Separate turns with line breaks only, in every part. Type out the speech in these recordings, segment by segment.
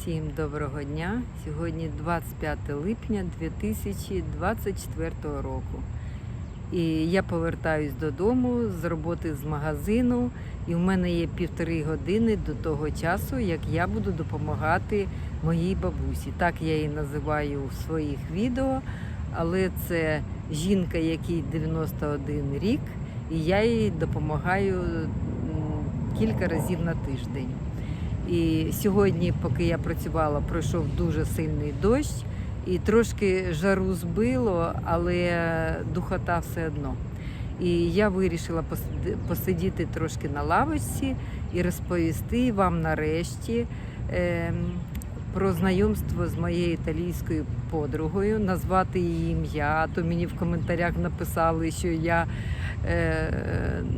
Всім доброго дня. Сьогодні 25 липня 2024 року. І я повертаюсь додому з роботи з магазину, і в мене є півтори години до того часу, як я буду допомагати моїй бабусі. Так я її називаю в своїх відео, але це жінка, якій 91 рік, і я їй допомагаю кілька разів на тиждень. І сьогодні, поки я працювала, пройшов дуже сильний дощ, і трошки жару збило, але духота все одно. І я вирішила посидіти трошки на лавочці і розповісти вам нарешті ем, про знайомство з моєю італійською подругою, назвати її ім'я. То мені в коментарях написали, що я е,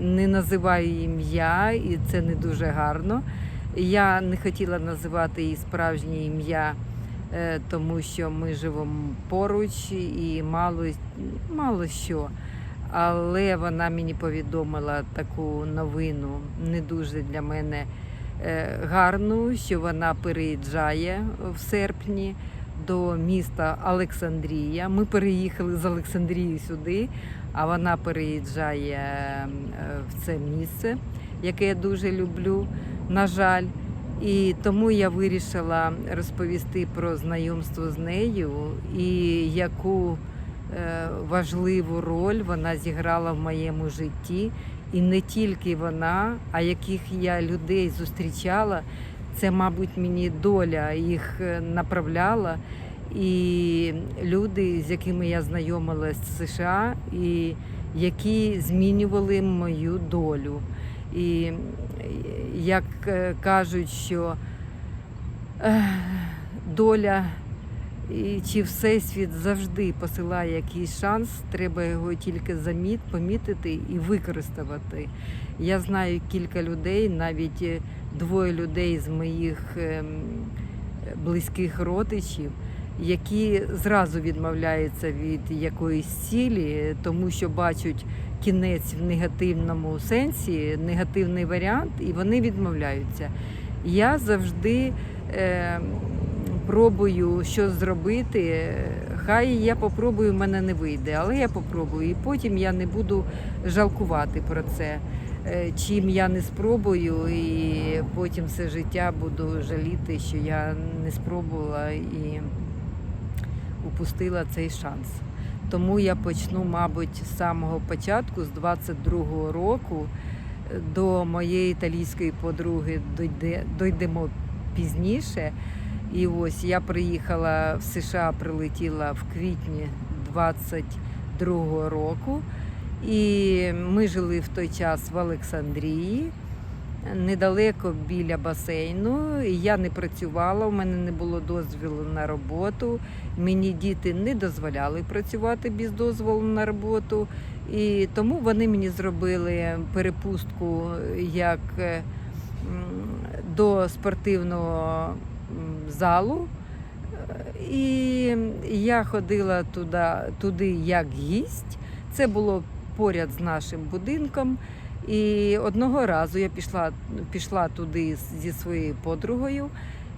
не називаю ім'я, і це не дуже гарно. Я не хотіла називати її справжнє ім'я, е, тому що ми живемо поруч і мало, мало що. Але вона мені повідомила таку новину, не дуже для мене е, гарну, що вона переїжджає в серпні до міста Олександрія. Ми переїхали з Олександрії сюди, а вона переїжджає е, в це місце, яке я дуже люблю на жаль. І тому я вирішила розповісти про знайомство з нею і яку е, важливу роль вона зіграла в моєму житті. І не тільки вона, а яких я людей зустрічала. Це, мабуть, мені доля їх е, направляла. І люди, з якими я знайомилась в США, і які змінювали мою долю. І як е, кажуть, що е, доля чи всесвіт завжди посилає якийсь шанс, треба його тільки заміт, помітити і використати. Я знаю кілька людей, навіть е, двоє людей з моїх ем, близьких родичів, які зразу відмовляються від якоїсь цілі, тому що бачать кінець в негативному сенсі, негативний варіант, і вони відмовляються. Я завжди е, пробую щось зробити. Хай я попробую, в мене не вийде, але я попробую. І потім я не буду жалкувати про це. Е, Чим я не спробую, і потім все життя буду жаліти, що я не спробувала і упустила цей шанс. Тому я почну, мабуть, з самого початку, з 22-го року, до моєї італійської подруги дойде, пізніше. І ось я приїхала в США, прилетіла в квітні 22-го року. І ми жили в той час в Олександрії, недалеко біля басейну. Я не працювала, у мене не було дозволу на роботу. Мені діти не дозволяли працювати без дозволу на роботу. І тому вони мені зробили перепустку як е, до спортивного залу. І я ходила туди, туди як гість. Це було поряд з нашим будинком. І одного разу я пішла, пішла туди зі своєю подругою,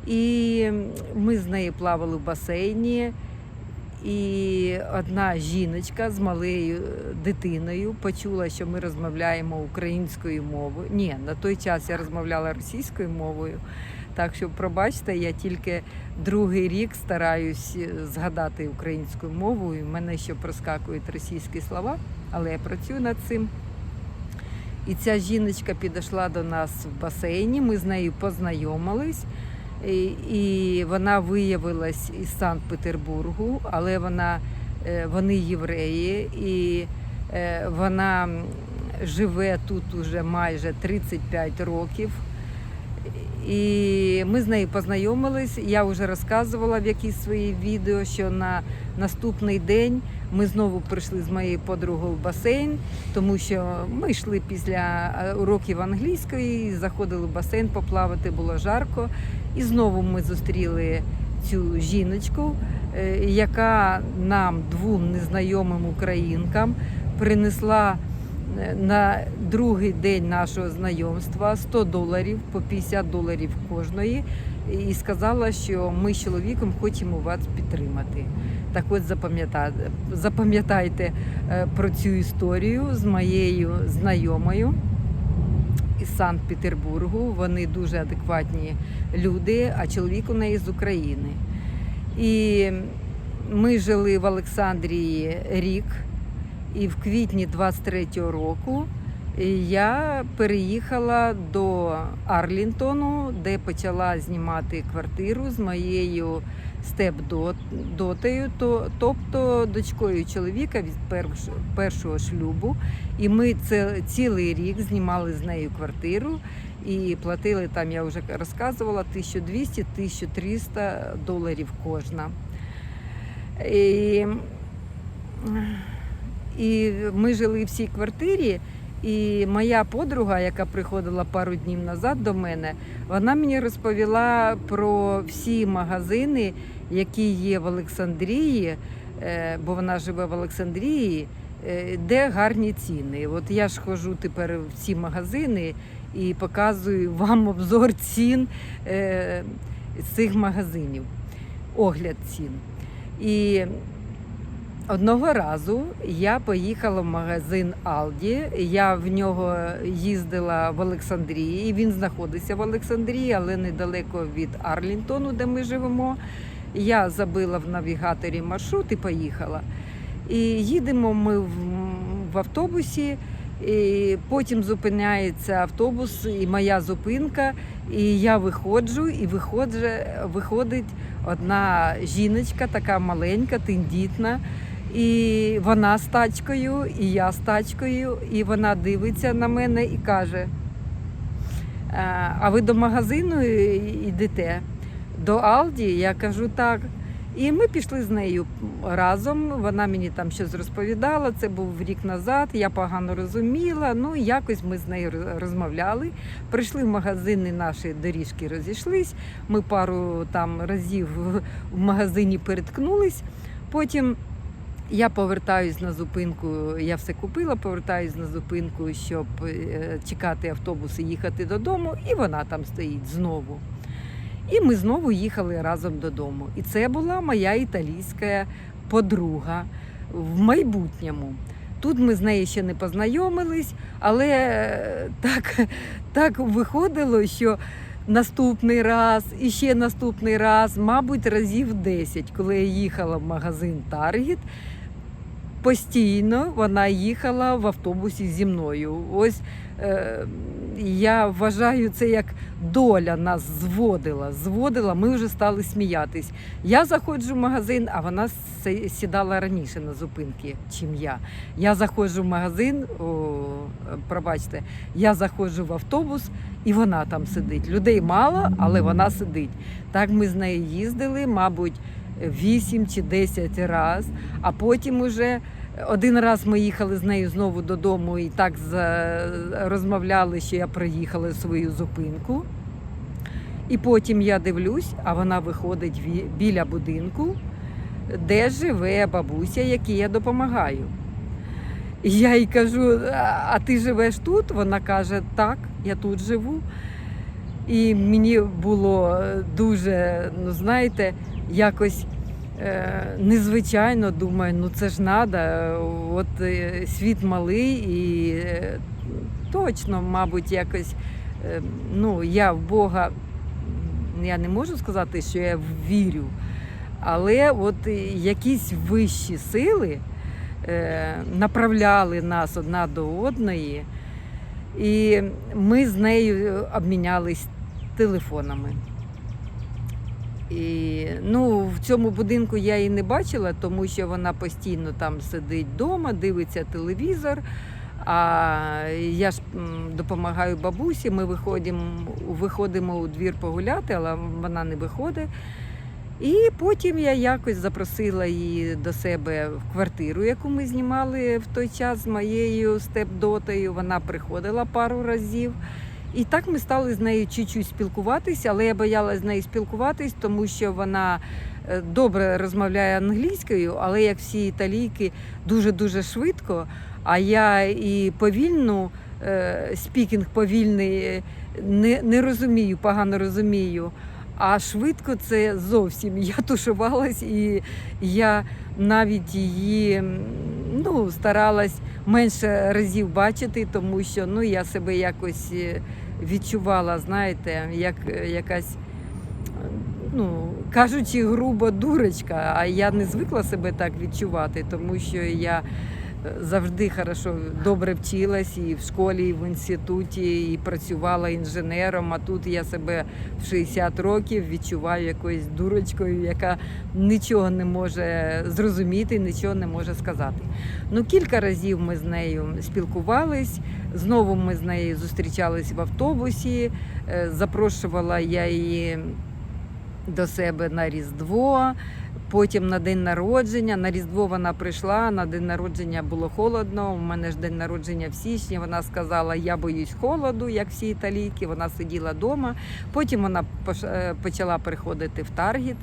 і ми з нею плавали в басейні. І одна жіночка з малою дитиною почула, що ми розмовляємо українською мовою. Ні, на той час я розмовляла російською мовою. Так що, пробачте, я тільки другий рік стараюсь е, згадати українську мову. І мене ще проскакують російські слова, але я працюю над цим. І ця жіночка підійшла до нас в басейні. Ми з нею познайомились. І, і вона виявилась із Санкт-Петербургу, але вона, е, вони євреї, і е, вона живе тут уже майже 35 років. І ми з нею познайомились. Я вже розказувала в якійсь своїй відео, що на наступний день ми знову прийшли з моєю подругою в басейн, тому що ми йшли після е, уроків англійської, заходили в басейн поплавати, було жарко. І знову ми зустріли цю жіночку, е, яка нам, двом незнайомим українкам, принесла е, на другий день нашого знайомства 100 доларів по 50 доларів кожної, і сказала, що ми з чоловіком хочемо вас підтримати. Так от запам'ятайте, е, про цю історію з моєю знайомою із Санкт-Петербургу. Вони дуже адекватні люди, а чоловік у неї з України. І ми жили в Олександрії рік, і в квітні 23-го року я переїхала до Арлінтону, де почала знімати квартиру з моєю степ-дотею, то- тобто дочкою чоловіка від перш- першого шлюбу. І ми це цілий рік знімали з нею квартиру і платили там, я вже розказувала, 1200-1300 доларів кожна. І, і ми жили в цій квартирі. І моя подруга, яка приходила пару днів назад до мене, вона мені розповіла про всі магазини, які є в Олександрії, е, бо вона живе в Олександрії, е, де гарні ціни. От я ж ходжу тепер в ці магазини і показую вам обзор цін е, цих магазинів, огляд цін. І Одного разу я поїхала в магазин Алді. Я в нього їздила в Олександрії. Він знаходиться в Олександрії, але недалеко від Арлінтону, де ми живемо. Я забила в навігаторі маршрут і поїхала. І їдемо ми в, автобусі. І потім зупиняється автобус, і моя зупинка. І я виходжу, і виходить одна жіночка, така маленька, тендітна. І вона з тачкою, і я з тачкою, і вона дивиться на мене і каже: «Е, А ви до магазину йдете? До Алді? Я кажу так. І ми пішли з нею разом. Вона мені там щось розповідала. Це був рік назад. Я погано розуміла. Ну якось ми з нею розмовляли. Прийшли в магазин, і наші доріжки розійшлись. Ми пару там разів в- в магазині переткнулись. Потім я повертаюсь на зупинку, я все купила, повертаюсь на зупинку, щоб е, чекати автобус і їхати додому, і вона там стоїть знову. І ми знову їхали разом додому. І це була моя італійська подруга в майбутньому. Тут ми з нею ще не познайомились, але е, так, так виходило, що наступний раз і ще наступний раз, мабуть, разів 10, коли я їхала в магазин Таргет, постійно вона їхала в автобусі зі мною. Ось е, я вважаю це як доля нас зводила. Зводила, ми вже стали сміятись. Я заходжу в магазин, а вона сідала раніше на зупинки, чим я. Я заходжу в магазин, о, пробачте, я заходжу в автобус, і вона там сидить. Людей мало, але вона сидить. Так ми з нею їздили, мабуть, 8 чи 10 разів, а потім уже. Один раз ми їхали з нею знову додому і так розмовляли, що я проїхала свою зупинку. І потім я дивлюсь, а вона виходить біля будинку, де живе бабуся, якій я допомагаю. І я їй кажу: «А- ти живеш тут? Вона каже, так, я тут живу. І мені було дуже, ну знаєте, якось е, незвичайно думаю, ну це ж надо. От е, світ малий і е, точно, мабуть, якось е, ну, я в Бога, я не можу сказати, що я вірю, але от якісь вищі сили е, направляли нас одна до одної, і ми з нею обмінялись телефонами. І, ну, в цьому будинку я її не бачила, тому що вона постійно там сидить вдома, дивиться телевізор. А я ж допомагаю бабусі. Ми виходимо, виходимо у двір погуляти, але вона не виходить. І потім я якось запросила її до себе в квартиру, яку ми знімали в той час з моєю степ-дотою. Вона приходила пару разів. І так ми стали з нею чуть-чуть спілкуватися, але я боялась з нею спілкуватись, тому що вона е, добре розмовляє англійською, але як всі італійки, дуже-дуже швидко. А я і повільну е, спікінг повільний, е, не, не розумію, погано розумію. А швидко це зовсім. Я тушувалась і я навіть її ну, старалась менше разів бачити, тому що ну, я себе якось відчувала, знаєте, як е, якась, ну, кажучи грубо, дурочка, а я не звикла себе так відчувати, тому що я завжди хорошо добре вчилась і в школі, і в інституті, і працювала інженером. А тут я себе в 60 років відчуваю якоюсь дурочкою, яка нічого не може зрозуміти, нічого не може сказати. Ну, кілька разів ми з нею спілкувались. Знову ми з нею зустрічались в автобусі. Е, Запрошувала я її до себе на Різдво. Потім на день народження. На Різдво вона прийшла. На день народження було холодно. У мене ж день народження в січні. Вона сказала: Я боюсь холоду, як всі італійки. Вона сиділа вдома. Потім вона е, почала приходити в Таргет.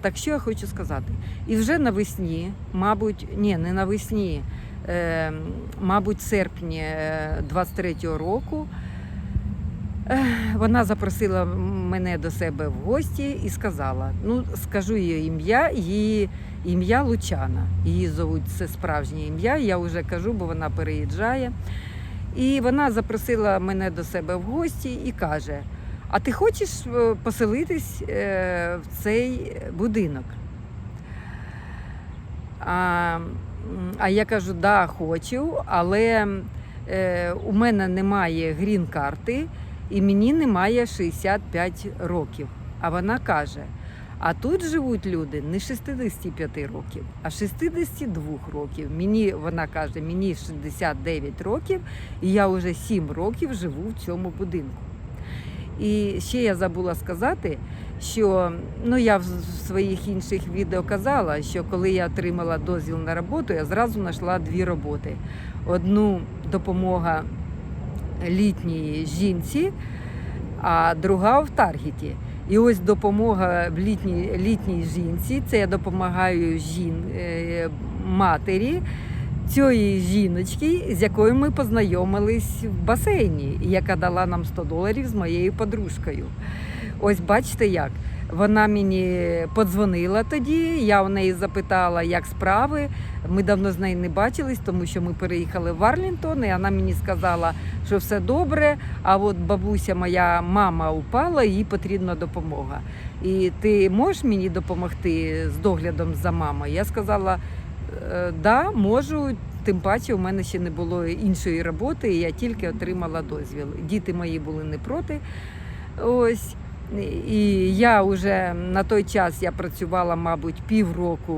Так що я хочу сказати? І вже навесні, мабуть, ні, не навесні, е, мабуть, серпні е, 23-го року. Вона запросила мене до себе в гості і сказала: ну, скажу її ім'я, її ім'я Лучана. Її зовуть це справжнє ім'я. Я вже кажу, бо вона переїжджає. І вона запросила мене до себе в гості і каже: А ти хочеш е, поселитись е, в цей будинок? А, а я кажу, да, хочу, але е, у мене немає грін-карти і мені немає 65 років. А вона каже: а тут живуть люди не 65 років, а 62 років. Мені вона каже, мені 69 років, і я вже 7 років живу в цьому будинку. І ще я забула сказати, що ну я в своїх інших відео казала, що коли я отримала дозвіл на роботу, я зразу знайшла дві роботи: одну допомога літній жінці, а друга в Таргеті. І ось допомога в літній, літній жінці. Це я допомагаю жін, е, матері цієї жіночки, з якою ми познайомились в басейні, яка дала нам 100 доларів з моєю подружкою. Ось бачите як. Вона мені подзвонила тоді. Я у неї запитала, як справи. Ми давно з нею не бачились, тому що ми переїхали в Арлінтон, і вона мені сказала, що все добре. А от бабуся, моя мама упала, їй потрібна допомога. І ти можеш мені допомогти з доглядом за мамою? Я сказала, «Е, да, можу. Тим паче, у мене ще не було іншої роботи, і я тільки отримала дозвіл. Діти мої були не проти. Ось. І я вже на той час я працювала, мабуть, півроку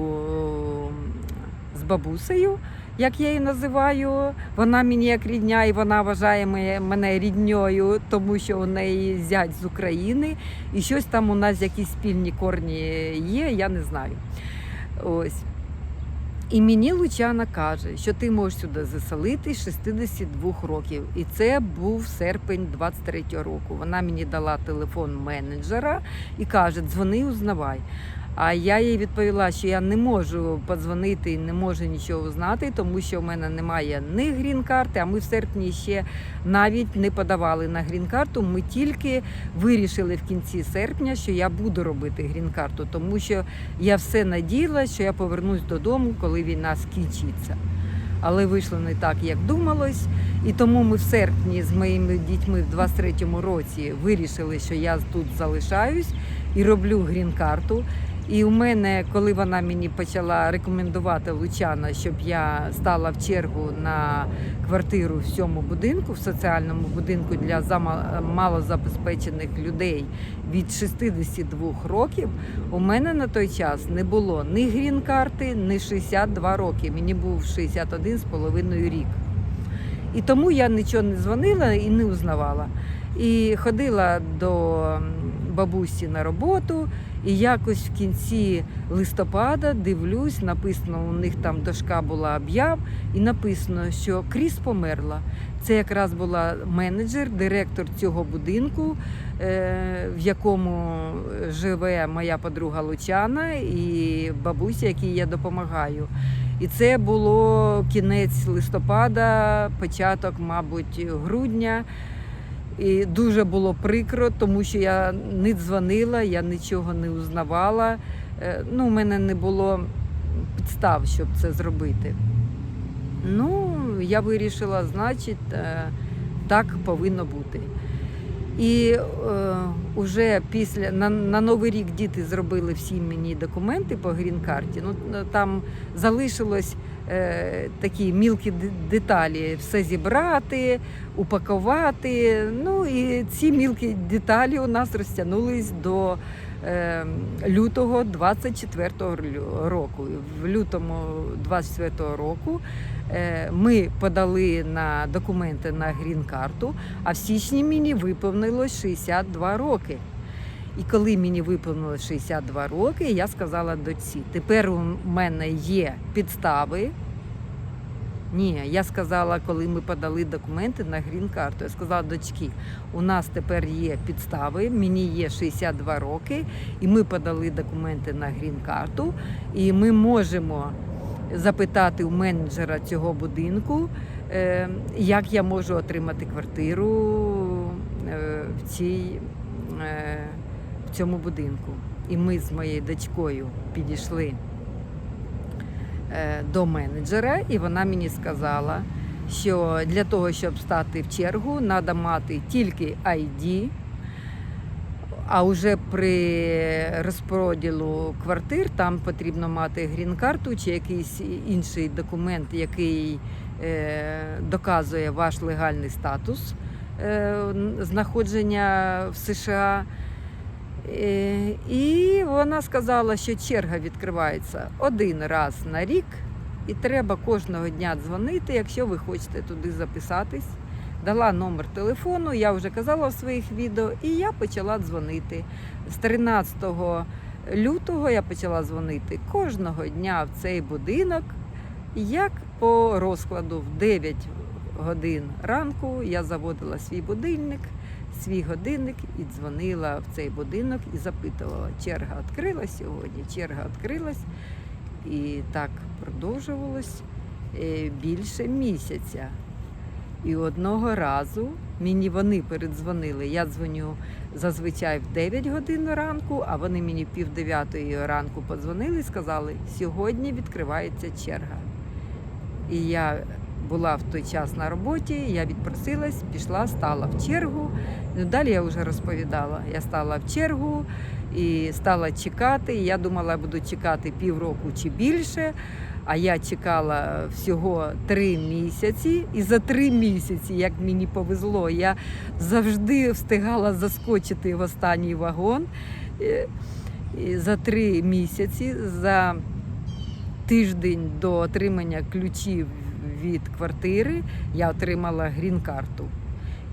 е, з бабусею, як я її називаю. Вона мені як рідня, і вона вважає мене- рідньою, тому що у неї зять з України, і щось там у нас якісь спільні корні є, я не знаю. Ось. І мені Лучана каже, що ти можеш сюди заселити з 62 років. І це був серпень 23 року. Вона мені дала телефон менеджера і каже: дзвони, узнавай. А я їй відповіла, що я не можу подзвонити не можу нічого знати, тому що в мене немає ні грін-карти, а ми в серпні ще навіть не подавали на грін-карту. Ми тільки вирішили в кінці серпня, що я буду робити грін-карту, тому що я все надіялася, що я повернусь додому, коли війна скінчиться. Але вийшло не так, як думалось. І тому ми в серпні з моїми дітьми в 23-му році вирішили, що я тут залишаюсь і роблю грін-карту. І у мене, коли вона мені почала рекомендувати Лучана, щоб я стала в чергу на квартиру в цьому будинку, в соціальному будинку для малозабезпечених людей від 62 років, у мене на той час не було ні грін-карти, ні 62 роки. Мені був 61 з половиною рік. І тому я нічого не дзвонила і не узнавала. І ходила до бабусі на роботу, і якось в кінці листопада дивлюсь, написано, у них там дошка була об'яв, і написано, що Кріс померла. Це якраз була менеджер, директор цього будинку, е, в якому живе моя подруга Лучана і бабуся, якій я допомагаю. І це було кінець листопада, початок, мабуть, грудня. І дуже було прикро, тому що я не дзвонила, я нічого не узнавала. Е, Ну, у мене не було підстав, щоб це зробити. Ну, я вирішила, значить, е, так повинно бути. І е, уже після на, на Новий рік діти зробили всі мені документи по грін-карті. Ну е, там залишилось е, такі мілкі деталі, все зібрати, упакувати. Ну і ці мілкі деталі у нас розтягнулись до е, лютого 24-го лю- року. В лютому 24-го року е, ми подали на документи на грін-карту, а в січні мені виповнилось 62 роки. І коли мені виповнилось 62 роки, я сказала дочці, тепер у мене є підстави. Ні, я сказала, коли ми подали документи на грін-карту, я сказала дочки, у нас тепер є підстави, мені є 62 роки, і ми подали документи на грін-карту, і ми можемо запитати у менеджера цього будинку, е, як я можу отримати квартиру е, в, цій, е, в цьому будинку. І ми з моєю дочкою підійшли е, до менеджера, і вона мені сказала, що для того, щоб стати в чергу, треба мати тільки ID, а вже при розподілу квартир там потрібно мати грін-карту чи якийсь інший документ, який е, доказує ваш легальний статус е, знаходження в США. Е, І вона сказала, що черга відкривається один раз на рік, і треба кожного дня дзвонити, якщо ви хочете туди записатись. Дала номер телефону, я вже казала в своїх відео, і я почала дзвонити. З 13 лютого я почала дзвонити кожного дня в цей будинок. Як по розкладу в 9 годин ранку я заводила свій будильник, свій годинник і дзвонила в цей будинок і запитувала, черга відкрилась сьогодні, черга відкрилась. І так продовжувалось е, більше місяця. І одного разу мені вони передзвонили. Я дзвоню зазвичай в 9 годин ранку, а вони мені пів дев'ятої ранку подзвонили і сказали, сьогодні відкривається черга. І я була в той час на роботі, я відпросилась, пішла, стала в чергу. Ну, далі я вже розповідала. Я стала в чергу і стала чекати. Я думала, я буду чекати півроку чи більше. А я чекала всього три місяці, і за три місяці, як мені повезло, я завжди встигала заскочити в останній вагон. Е, І за три місяці, за тиждень до отримання ключів від квартири, я отримала грін-карту.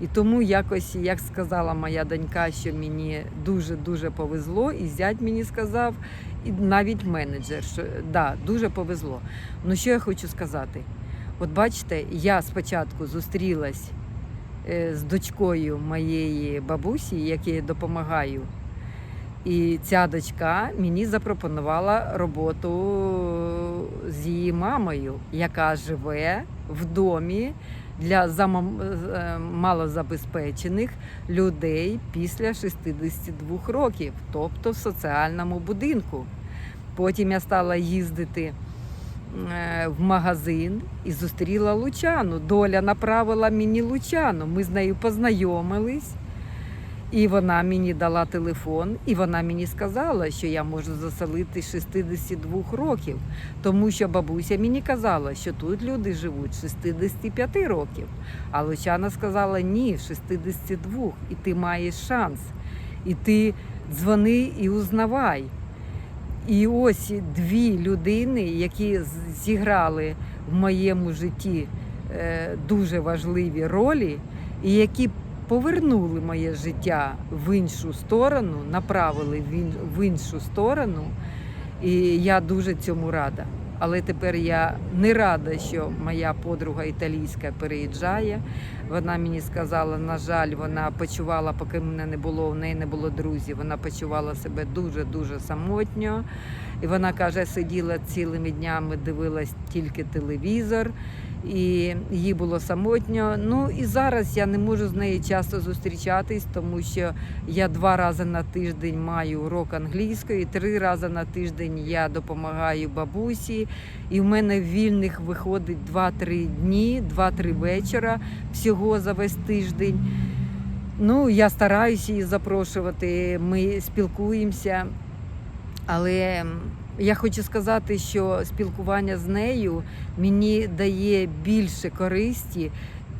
І тому якось, як сказала моя донька, що мені дуже-дуже повезло, і зять мені сказав, і навіть менеджер, що да, дуже повезло. Ну що я хочу сказати? От бачите, я спочатку зустрілась е, з дочкою моєї бабусі, якій я допомагаю. І ця дочка мені запропонувала роботу з її мамою, яка живе в домі для е, малозабезпечених людей після 62 років, тобто в соціальному будинку. Потім я стала їздити е, в магазин і зустріла Лучану. Доля направила мені Лучану. Ми з нею познайомились. І вона мені дала телефон, і вона мені сказала, що я можу заселити 62 років, тому що бабуся мені казала, що тут люди живуть 65 років. А Лучана сказала ні, 62, і ти маєш шанс. І ти дзвони і узнавай. І ось дві людини, які зіграли в моєму житті е, дуже важливі ролі, і які повернули моє життя в іншу сторону, направили в іншу сторону. І я дуже цьому рада. Але тепер я не рада, що моя подруга італійська переїжджає. Вона мені сказала, на жаль, вона почувала, поки мене не було, у неї не було друзів. Вона почувала себе дуже дуже самотньо. І вона каже, сиділа цілими днями, дивилась тільки телевізор, і їй було самотньо. Ну і зараз я не можу з нею часто зустрічатись, тому що я два рази на тиждень маю урок англійської, три рази на тиждень я допомагаю бабусі, і в мене вільних виходить 2-3 дні, 2-3 вечора всього за весь тиждень. Ну, я стараюся її запрошувати, ми спілкуємося. Але я хочу сказати, що спілкування з нею мені дає більше користі,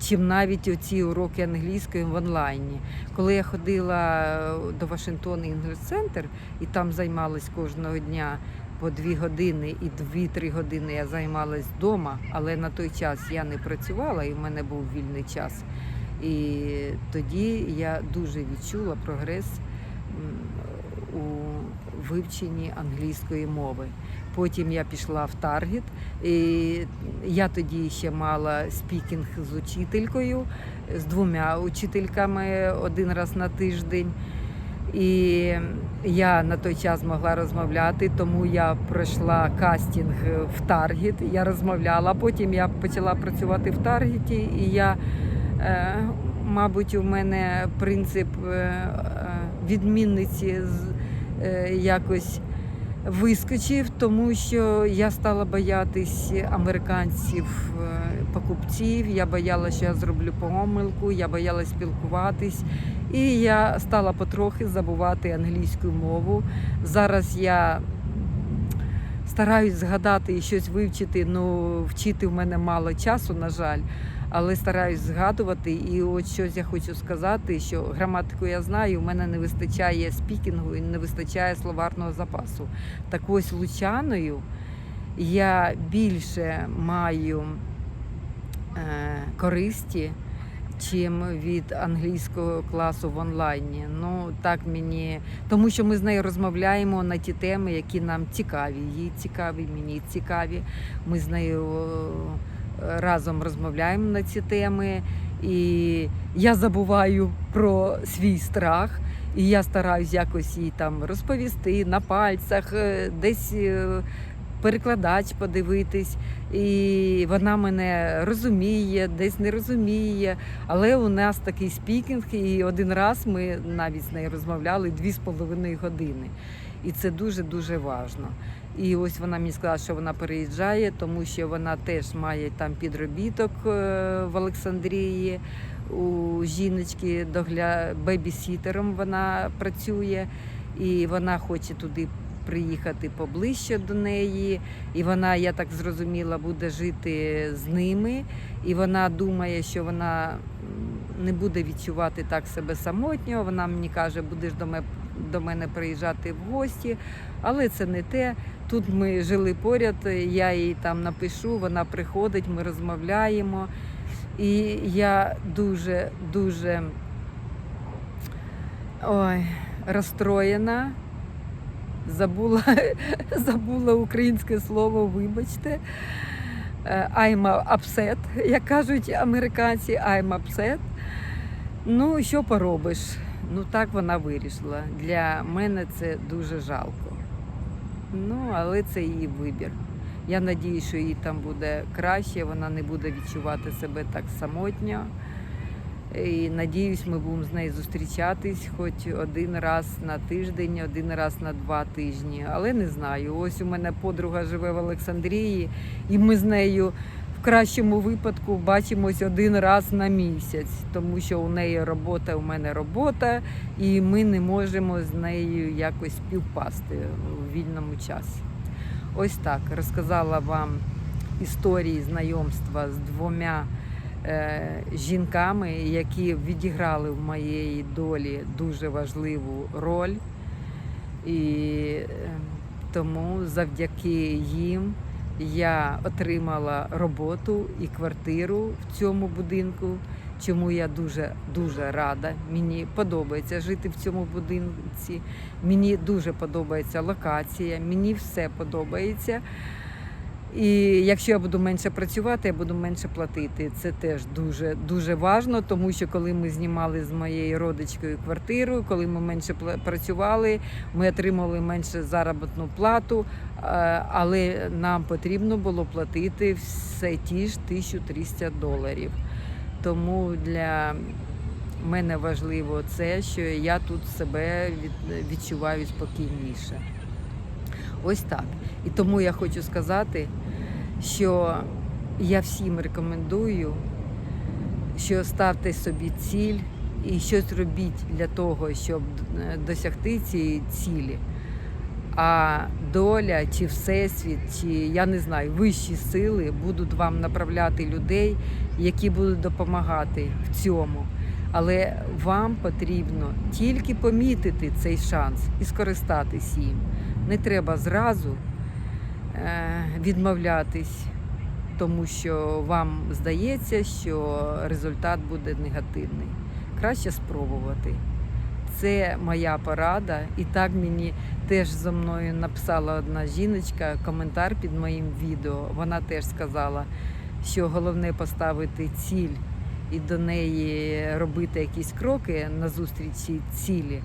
чим навіть оці уроки англійської в онлайні. Коли я ходила е, до Вашингтон Інгліш Центр і там займалась кожного дня по дві години і дві-три години я займалась вдома, але на той час я не працювала і в мене був вільний час. І тоді я дуже відчула прогрес вивченні англійської мови. Потім я пішла в Таргет. І я тоді ще мала спікінг з учителькою, з двома учительками один раз на тиждень. І я на той час могла розмовляти, тому я пройшла кастинг в Таргет. Я розмовляла. Потім я почала працювати в Таргеті, і я, е, мабуть, у мене принцип е, е, відмінниці якось вискочив, тому що я стала боятись американців, е, покупців. Я боялася, що я зроблю помилку, я боялась спілкуватись. І я стала потрохи забувати англійську мову. Зараз я стараюсь згадати і щось вивчити. Ну, вчити в мене мало часу, на жаль. Але стараюсь згадувати, і от щось я хочу сказати, що граматику я знаю, у мене не вистачає спікінгу і не вистачає словарного запасу. Так ось лучаною я більше маю е, користі, чим від англійського класу в онлайні. Ну так мені, тому що ми з нею розмовляємо на ті теми, які нам цікаві. Їй цікаві, мені цікаві. Ми з нею разом розмовляємо на ці теми, і я забуваю про свій страх. І я стараюсь якось їй там розповісти на пальцях, е, десь е, перекладач подивитись. І вона мене розуміє, десь не розуміє. Але у нас такий спікінг, і один раз ми навіть з нею розмовляли дві з половиною години. І це дуже-дуже важно. І ось вона мені сказала, що вона переїжджає, тому що вона теж має там підробіток е, в Олександрії. У жіночки догля... бебі-сітером вона працює, і вона хоче туди приїхати поближче до неї. І вона, я так зрозуміла, буде жити з ними. І вона думає, що вона не буде відчувати так себе самотньо. Вона мені каже, будеш до мене, до мене приїжджати в гості, але це не те. Тут ми жили поряд, я їй там напишу, вона приходить, ми розмовляємо. І я дуже, дуже ой, розстроєна. Забула, забула українське слово, вибачте. Е, I'm upset, як кажуть американці, I'm upset. Ну, що поробиш? Ну так вона вирішила. Для мене це дуже жалко. Ну, але це її вибір. Я надію, що їй там буде краще, вона не буде відчувати себе так самотньо. І надіюсь, ми будемо з нею зустрічатись хоч один раз на тиждень, один раз на два тижні. Але не знаю. Ось у мене подруга живе в Олександрії, і ми з нею в кращому випадку бачимось один раз на місяць, тому що у неї робота, у мене робота, і ми не можемо з нею якось співпасти у вільному часі. Ось так розказала вам історії знайомства з двома е, жінками, які відіграли в моєї долі дуже важливу роль. І е, тому завдяки їм я отримала роботу і квартиру в цьому будинку, чому я дуже дуже рада. Мені подобається жити в цьому будинці. Мені дуже подобається локація, мені все подобається. І якщо я буду менше працювати, я буду менше платити. Це теж дуже дуже важно, тому що коли ми знімали з моєю родичкою квартиру, коли ми менше працювали, ми отримали менше заробітну плату, але нам потрібно було платити все ті ж 1300 доларів. Тому для мене важливо це, що я тут себе від- відчуваю спокійніше. Ось так. І тому я хочу сказати, що я всім рекомендую, що ставте собі ціль і щось робіть для того, щоб е, досягти цієї цілі. А доля чи всесвіт, чи я не знаю, вищі сили будуть вам направляти людей, які будуть допомагати в цьому. Але вам потрібно тільки помітити цей шанс і скористатись їм. Не треба зразу е, відмовлятись, тому що вам здається, що результат буде негативний. Краще спробувати. Це моя порада, і так мені теж зо мною написала одна жіночка коментар під моїм відео. Вона теж сказала, що головне поставити ціль і до неї робити якісь кроки на зустрічі цілі.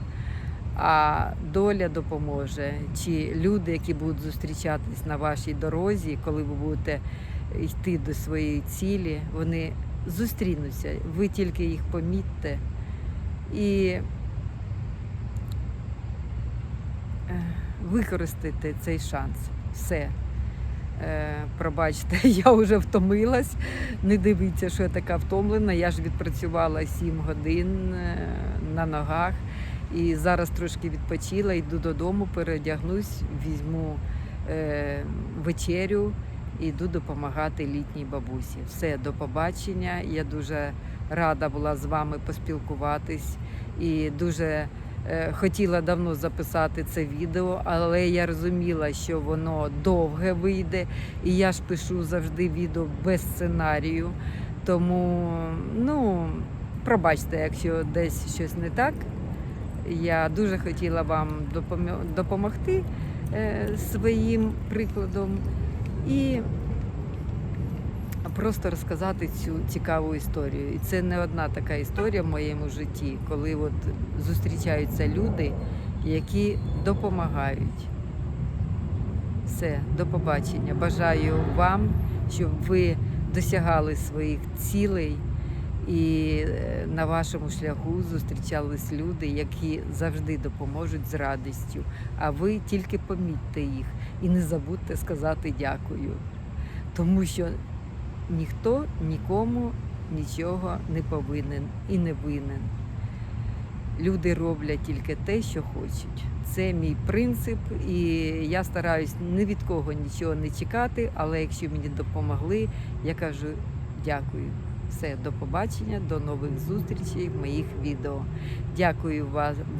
А доля допоможе, чи люди, які будуть зустрічатись на вашій дорозі, коли ви будете йти до своєї цілі, вони зустрінуться. Ви тільки їх помітьте і використайте цей шанс. Все. Е, Пробачте, я вже втомилась. Не дивіться, що я така втомлена. Я ж відпрацювала 7 годин е, на ногах. І зараз трошки відпочила, йду додому, переодягнусь, візьму е, вечерю і йду допомагати літній бабусі. Все, до побачення. Я дуже рада була з вами поспілкуватись і дуже хотіла давно записати це відео, але я розуміла, що воно довге вийде, і я ж пишу завжди відео без сценарію. Тому, ну, пробачте, якщо десь щось не так. Я дуже хотіла вам допомогти е, своїм прикладом і просто розказати цю цікаву історію. І це не одна така історія в моєму житті, коли от зустрічаються люди, які допомагають. Все, до побачення. Бажаю вам, щоб ви досягали своїх цілей. І е, на вашому шляху зустрічались люди, які завжди допоможуть з радістю. А ви тільки помітьте їх і не забудьте сказати дякую. Тому що ніхто нікому нічого не повинен і не винен. Люди роблять тільки те, що хочуть. Це мій принцип, і я стараюсь ні від кого нічого не чекати, але якщо мені допомогли, я кажу дякую. Все, до побачення, до нових зустрічей в моїх відео. Дякую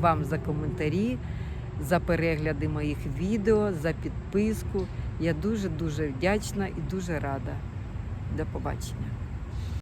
вам за коментарі, за перегляди моїх відео, за підписку. Я дуже дуже вдячна і дуже рада. До побачення.